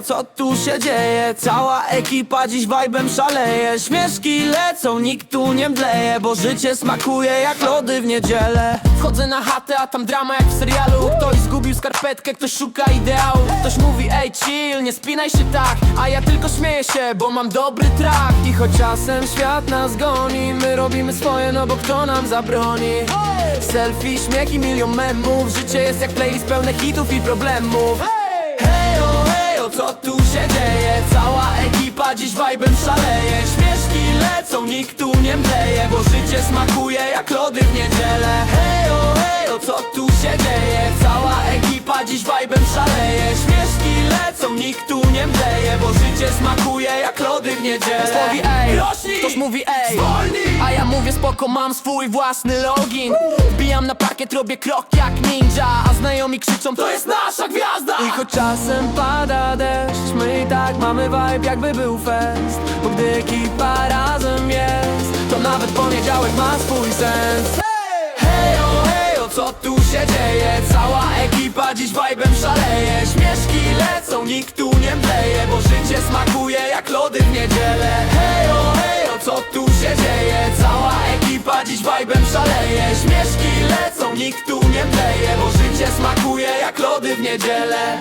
co tu się dzieje? Cała ekipa dziś vibe'em szaleje. Śmieszki lecą, nikt tu nie mdleje Bo życie smakuje jak lody w niedzielę. Wchodzę na chatę, a tam drama jak w serialu. Ktoś zgubił skarpetkę, ktoś szuka ideału. Ktoś mówi ej chill, nie spinaj się tak. A ja tylko śmieję się, bo mam dobry track. I choć czasem świat nas goni. My robimy swoje, no bo kto nam zabroni? Selfie, śmiech i milion memów. Życie jest jak playlist pełne hitów i problemów hejo, co tu się dzieje? Cała ekipa dziś vibe'em szaleje Śmieszki lecą, nikt tu nie mdleje Bo życie smakuje jak lody w niedzielę Hejo, hejo, co tu się dzieje? Cała ekipa dziś vibe'em szaleje Śmieszki lecą, nikt tu nie mdleje Bo życie smakuje jak lody w niedzielę Ktoś mówi ej, Rośnij! ktoś mówi ej Zwolnij! A ja mówię spoko, mam swój własny login Wbijam na parkiet, robię krok jak ninja A znajomi krzyczą, To jest nasza czasem pada deszcz. My i tak mamy vibe jakby był fest. Bo gdy ekipa razem jest To nawet poniedziałek ma swój sens. Hejo, hejo, co tu się dzieje? Cała ekipa dziś vibe'em szaleje. Śmieszki lecą, nikt tu nie mdleje Bo życie smakuje jak lody w niedzielę. Hejo, hejo, co tu się dzieje? Cała ekipa dziś vibe'em szaleje. Śmieszki lecą, nikt tu nie mdleje Bo życie smakuje jak lody w niedzielę